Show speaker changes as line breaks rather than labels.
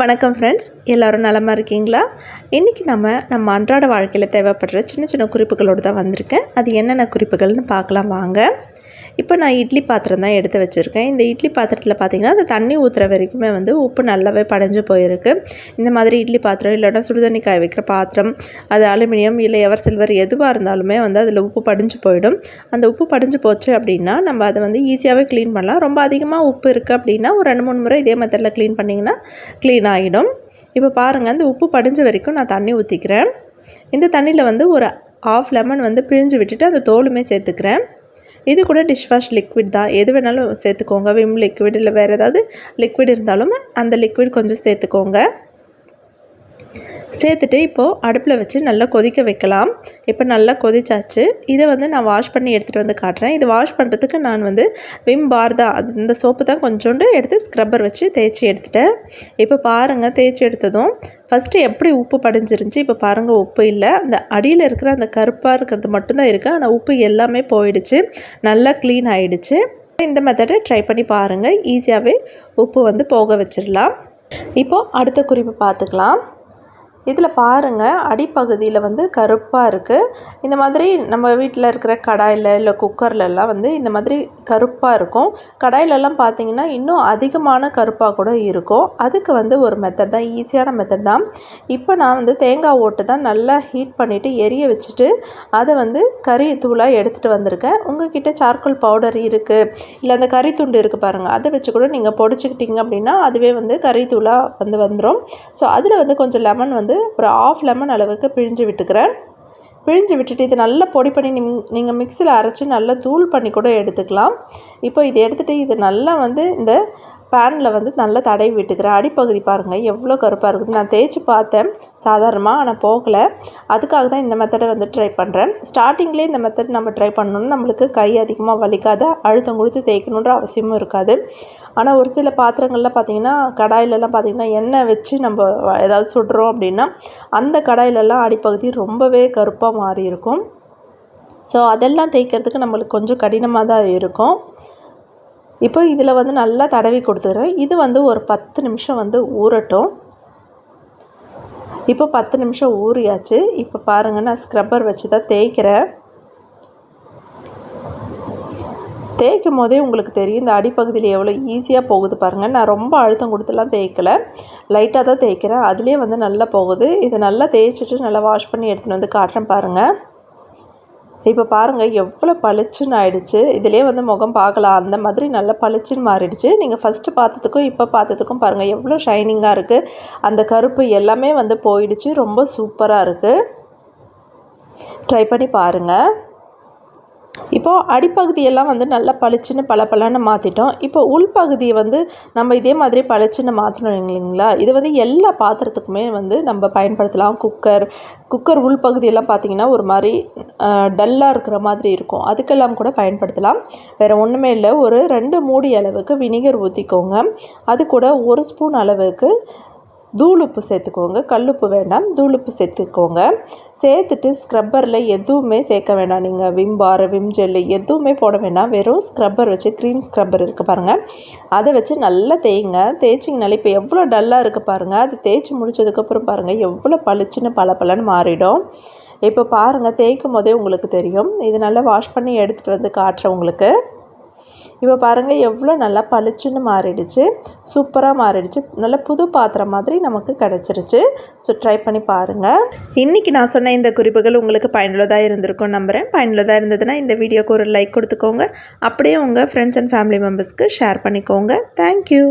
வணக்கம் ஃப்ரெண்ட்ஸ் எல்லோரும் நலமாக இருக்கீங்களா? இன்றைக்கி நம்ம நம்ம அன்றாட வாழ்க்கையில் தேவைப்படுற சின்ன சின்ன குறிப்புகளோடு தான் வந்திருக்கேன். அது என்னென்ன குறிப்புகள்னு பார்க்கலாம் வாங்க. இப்போ நான் இட்லி பாத்திரம் தான் எடுத்து வச்சுருக்கேன். இந்த இட்லி பாத்திரத்தில் பார்த்திங்கன்னா அந்த தண்ணி ஊற்றுற வரைக்குமே வந்து உப்பு நல்லாவே படைஞ்சு போயிருக்கு. இந்த மாதிரி இட்லி பாத்திரம் இல்லைன்னா சுடுதண்ணி காய வைக்கிற பாத்திரம் அது அலுமினியம் இல்லை எவர் சில்வர் எதுவாக இருந்தாலுமே வந்து அதில் உப்பு படிஞ்சு போயிடும். அந்த உப்பு படிஞ்சு போச்சு அப்படின்னா நம்ம அதை வந்து ஈஸியாகவே க்ளீன் பண்ணலாம். ரொம்ப அதிகமாக உப்பு இருக்குது அப்படின்னா ஒரு ரெண்டு மூணு முறை இதே மெத்தடில் க்ளீன் பண்ணிங்கன்னா க்ளீன் ஆகிடும் இப்போ பாருங்கள் அந்த உப்பு படிஞ்ச வரைக்கும் நான் தண்ணி ஊற்றிக்கிறேன் இந்த தண்ணியில் வந்து ஒரு ஆஃப் லெமன் வந்து பிழிஞ்சு விட்டுட்டு அந்த தோலுமே சேர்த்துக்கிறேன். இது கூட டிஷ் வாஷ் லிக்விட் தான். எது வேணாலும் சேர்த்துக்கோங்க. விம் லிக்விட் இல்லை வேறு ஏதாவது லிக்விட் இருந்தாலும் அந்த லிக்விட் கொஞ்சம் சேர்த்துக்கோங்க. சேர்த்துட்டு இப்போது அடுப்பில் வச்சு நல்லா கொதிக்க வைக்கலாம். இப்போ நல்லா கொதிச்சாச்சு. இதை வந்து நான் வாஷ் பண்ணி எடுத்துகிட்டு வந்து காட்டுறேன். இது வாஷ் பண்ணுறதுக்கு நான் வந்து விம் பார் தான். அது இந்த சோப்பு தான் கொஞ்சோண்டு எடுத்து ஸ்க்ரப்பர் வச்சு தேய்ச்சி எடுத்துட்டேன். இப்போ பாருங்கள் தேய்ச்சி எடுத்ததும் ஃபஸ்ட்டு எப்படி உப்பு படிஞ்சிருந்துச்சு? இப்போ பாருங்கள் உப்பு இல்லை. அந்த அடியில் இருக்கிற அந்த கருப்பாக இருக்கிறது மட்டும்தான் இருக்குது ஆனால் உப்பு எல்லாமே போயிடுச்சு. நல்லா க்ளீன் ஆகிடுச்சு இந்த மெத்தடை ட்ரை பண்ணி பாருங்கள் ஈஸியாகவே உப்பு வந்து போக வச்சிடலாம். இப்போது அடுத்த குறிப்பு பார்த்துக்கலாம். இதில் பாருங்கள் அடிப்பகுதியில் வந்து கருப்பாக இருக்குது இந்த மாதிரி நம்ம வீட்டில் இருக்கிற கடாயில் இல்லை குக்கர்லலாம் வந்து இந்த மாதிரி கருப்பாக இருக்கும். கடாயிலெல்லாம் பார்த்தீங்கன்னா இன்னும் அதிகமான கருப்பாக கூட இருக்கும். அதுக்கு வந்து ஒரு மெத்தட் தான் ஈஸியான மெத்தட் தான். இப்போ நான் வந்து தேங்காய் ஓட்டு தான் நல்லா ஹீட் பண்ணிவிட்டு எரிய வச்சுட்டு அதை வந்து கறி தூளாக எடுத்துகிட்டு வந்திருக்கேன். உங்ககிட்ட சார்கோல் பவுடர் இருக்குது இல்லை அந்த கறி துண்டு இருக்குது பாருங்கள் அதை வச்சு கூட நீங்கள் பொடிச்சுக்கிட்டீங்க அப்படின்னா அதுவே வந்து கறி தூளாக வந்து வந்துடும் ஸோ அதில் வந்து கொஞ்சம் லெமன் வந்து ஒரு ஆஃப் லெமன் அளவுக்கு பிழிஞ்சு விட்டுக்கிறேன். பிழிஞ்சு விட்டுட்டு இது நல்லா பொடி பண்ணி நிம் நீங்கள் மிக்சியில் அரைச்சி நல்லா தூள் பண்ணி கூட எடுத்துக்கலாம். இப்போ இதை எடுத்துகிட்டு இது நல்லா வந்து இந்த பேனில் வந்து நல்லா தடவி விட்டுக்கிறேன். அடிப்பகுதி பாருங்கள் எவ்வளோ கருப்பாக இருக்குது. நான் தேய்ச்சி பார்த்தேன். சாதாரணமாக ஆனால் போகலை. அதுக்காக தான் இந்த மெத்தடை வந்து ட்ரை பண்ணுறேன் ஸ்டார்டிங்லேயே இந்த மெத்தட் நம்ம ட்ரை பண்ணணும்னு நம்மளுக்கு கை அதிகமாக வலிக்காத அழுத்தம் கொடுத்து தேய்க்கணுன்ற அவசியமும் இருக்காது. ஆனால் ஒரு சில பாத்திரங்களில் பார்த்திங்கன்னா கடாயிலெல்லாம் பார்த்திங்கன்னா எண்ணெய் வச்சு நம்ம ஏதாவது சுடுறோம் அப்படின்னா அந்த கடாயிலெல்லாம் அடிப்பகுதி ரொம்பவே கருப்பாக மாறி இருக்கும். ஸோ அதெல்லாம் தேய்க்கிறதுக்கு நம்மளுக்கு கொஞ்சம் கடினமாக தான் இருக்கும். இப்போ இதில் வந்து நல்லா தடவி கொடுத்துறேன். இது வந்து ஒரு பத்து நிமிஷம் வந்து ஊறட்டும். இப்போ பத்து நிமிஷம் ஊறியாச்சு. இப்போ பாருங்கள் நான் ஸ்க்ரப்பர் வச்சு தான் தேய்க்கிறேன். தேய்க்கும் போதே உங்களுக்கு தெரியும் இந்த அடிப்பகுதியில் எவ்வளோ ஈஸியாக போகுது பாருங்கள் நான் ரொம்ப அழுத்தம் கொடுத்துலாம் தேய்க்கலை. லைட்டாக தான் தேய்க்கிறேன். அதுலேயே வந்து நல்லா போகுது. இதை நல்லா தேய்ச்சிட்டு நல்லா வாஷ் பண்ணி எடுத்துகிட்டு வந்து காட்டுறேன் பாருங்கள் இப்போ பாருங்கள் எவ்வளோ பளிச்சுன்னு ஆயிடுச்சு. இதிலே வந்து முகம் பார்க்கலாம். அந்த மாதிரி நல்லா பளிச்சுன்னு மாறிடுச்சு. நீங்கள் ஃபஸ்ட்டு பார்த்ததுக்கும் இப்போ பார்த்ததுக்கும் பாருங்கள் எவ்வளோ ஷைனிங்காக இருக்குது அந்த கருப்பு எல்லாமே வந்து போயிடுச்சு. ரொம்ப சூப்பராக இருக்குது ட்ரை பண்ணி பாருங்கள் இப்போது அடிப்பகுதியெல்லாம் வந்து நல்லா பளிச்சுன்னு பல பலன்னு மாற்றிட்டோம் இப்போ உள்பகுதியை வந்து நம்ம இதே மாதிரி பளிச்சுன்னு மாற்றணும் இல்லைங்களா? இது வந்து எல்லா பாத்திரத்துக்குமே வந்து நம்ம பயன்படுத்தலாம். குக்கர் குக்கர் உள்பகுதியெல்லாம் பார்த்திங்கன்னா ஒரு மாதிரி டல்லாக இருக்கிற மாதிரி இருக்கும். அதுக்கெல்லாம் கூட பயன்படுத்தலாம். வேறு ஒன்றுமே இல்லை. ஒரு ரெண்டு மூடி அளவுக்கு வினிகர் ஊற்றிக்கோங்க அது கூட ஒரு ஸ்பூன் அளவுக்கு தூளுப்பு சேர்த்துக்கோங்க. கல்லுப்பு வேண்டாம். தூளுப்பு சேர்த்துக்கோங்க. சேர்த்துட்டு ஸ்க்ரப்பரில் எதுவுமே சேர்க்க வேண்டாம். நீங்கள் விம் பார் விம் ஜெல்லு எதுவுமே போட வேண்டாம். வெறும் ஸ்க்ரப்பர் வச்சு க்ரீம் ஸ்க்ரப்பர் இருக்குது பாருங்கள் அதை வச்சு நல்லா தேய்ங்க. தேய்ச்சிங்கனாலே இப்போ எவ்வளோ டல்லாக இருக்குது பாருங்கள் அது தேய்ச்சி முடிச்சதுக்கப்புறம் பாருங்கள் எவ்வளோ பளிச்சுன்னு பல பலன்னு மாறிடும். இப்போ பாருங்கள் தேய்க்கும் போதே உங்களுக்கு தெரியும். இது நல்லா வாஷ் பண்ணி எடுத்துகிட்டு வந்து காட்டுறேன் உங்களுக்கு. இப்போ பாருங்கள் எவ்வளோ நல்லா பளிச்சுன்னு மாறிடுச்சு. சூப்பராக மாறிடுச்சு. நல்ல புது பாத்திரம் மாதிரி நமக்கு கிடச்சிருச்சு. ஸோ ட்ரை பண்ணி பாருங்கள் இன்றைக்கி நான் சொன்ன இந்த குறிப்புகள் உங்களுக்கு பயனுள்ளதாக இருந்திருக்கும் நம்புகிறேன் பயனுள்ளதாக இருந்ததுன்னா இந்த வீடியோக்கு ஒரு லைக் கொடுத்துக்கோங்க. அப்படியே உங்கள் ஃப்ரெண்ட்ஸ் அண்ட் ஃபேமிலி மெம்பர்ஸ்க்கு ஷேர் பண்ணிக்கோங்க. Thank you